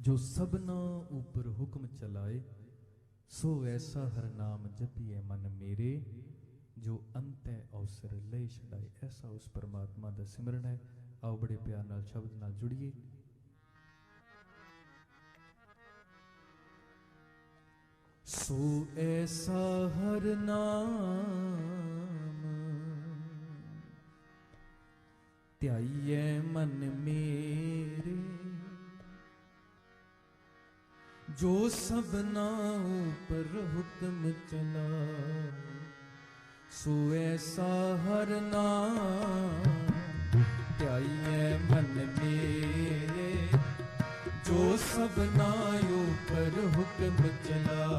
ਜੋ ਸਭਨਾ ਉਪਰ ਹੁਕਮ ਚਲਾਏ, ਸੋ ਐਸਾ ਹਰ ਨਾਮ ਜਪੀਏ ਮਨ ਮੇਰੇ, ਜੋ ਅੰਤੈ ਅਵਸਰ ਲੈ ਛਡਾਏ। ਐਸਾ ਉਸ ਪਰਮਾਤਮਾ ਦਾ ਸਿਮਰਨ ਹੈ। ਆਓ ਬੜੇ ਪਿਆਰ ਨਾਲ, ਸ਼ਬਦ ਨਾਲ ਜੁੜੀਏ। ਸੋ ਐਸਾ ਹਰ ਨਾਮ ਧਿਆਈਏ ਮਨ ਮੇਰੇ ਜੋ ਸਭਨਾ ਉਪਰ ਹੁਕਮ ਚਲਾ, ਸੋ ਐਸਾ ਹਰ ਨਾਮ ਧਿਆਈਏ ਮਨ ਮੇਰੇ। ਜੋ ਸਭਨਾ ਉਪਰ ਹੁਕਮ ਚਲਾ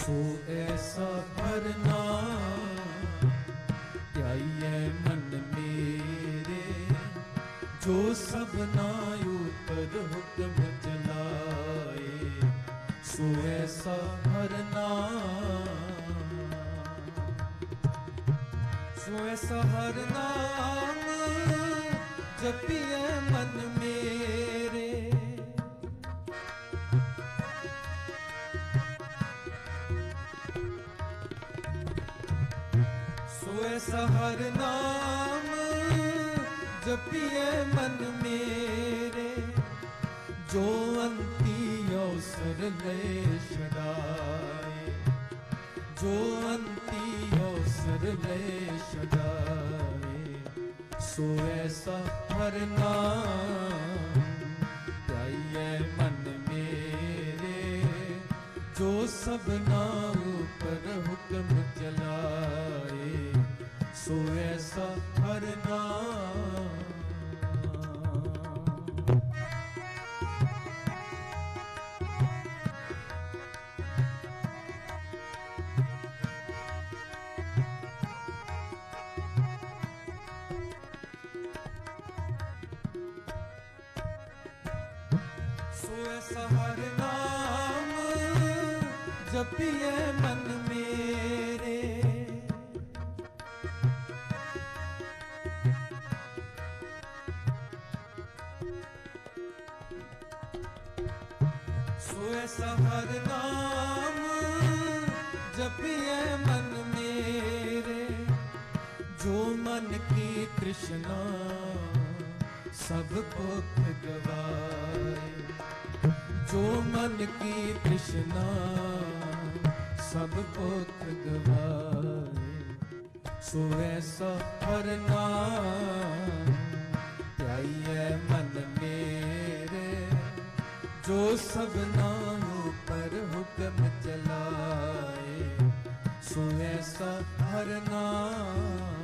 ਸੋ ਐਸਾ ਹਰ ਨਾਮ ਮਨ ਮੇਰੇ, ਜੋ ਸਭਨਾ ਉਪਰ ਹੁਕਮ ਚਲਾਏ, ਸੋ ਐਸਾ ਹਰ ਸੋ ਐਸਾ ਹਰ ਨਾਮ ਜਪੀਏ ਸੋ ਐਸਾ ਨਾਮ, ਜਪੀਏ ਮਨ ਮੇਰੇ। ਜੋ ਅੰਤੀ ਅਵਸਰ ਲੈ ਛਡਾਏ। ਜੋ ਅੰਤੀ ਅਵਸਰ ਲੈ ਛਡਾਏ। ਸੋ ਐਸਾ ਨਾਮ ਧਿਆਈਏ ਮਨ ਮੇਰੇ। ਜੋ ਸਭਨਾ ਉਪਰ ਹੁਕਮ ਚਲਾ ਸੋ ਐਸਾ ਹਰ ਨਾਮ ਸੋ ਐਸਾ ਹਰ ਨਾਮ ਜਪੀਏ ਮਨ ਮੇ। ਐਸਾ ਹਰ ਨਾਮ ਜਪੀਏ ਮਨ ਮੇਰੇ। ਜੋ ਮਨ ਕੀ ਤ੍ਰਿਸ਼ਨਾ, ਸਭ ਭੁੱਖ ਗਵਾਏ। ਜੋ ਮਨ ਕੀ ਤ੍ਰਿਸ਼ਨਾ, ਸਭ ਭੁੱਖ ਗਵਾਏ। ਸੋ ਐਸਾ ਹਰ ਨਾਮ ਧਿਆਈਏ ਜੋ ਸਭਨਾ ਉਪਰ ਹੁਕਮ ਚਲਾਏ ਸੋ ਐਸਾ ਹਰ ਨਾਮ।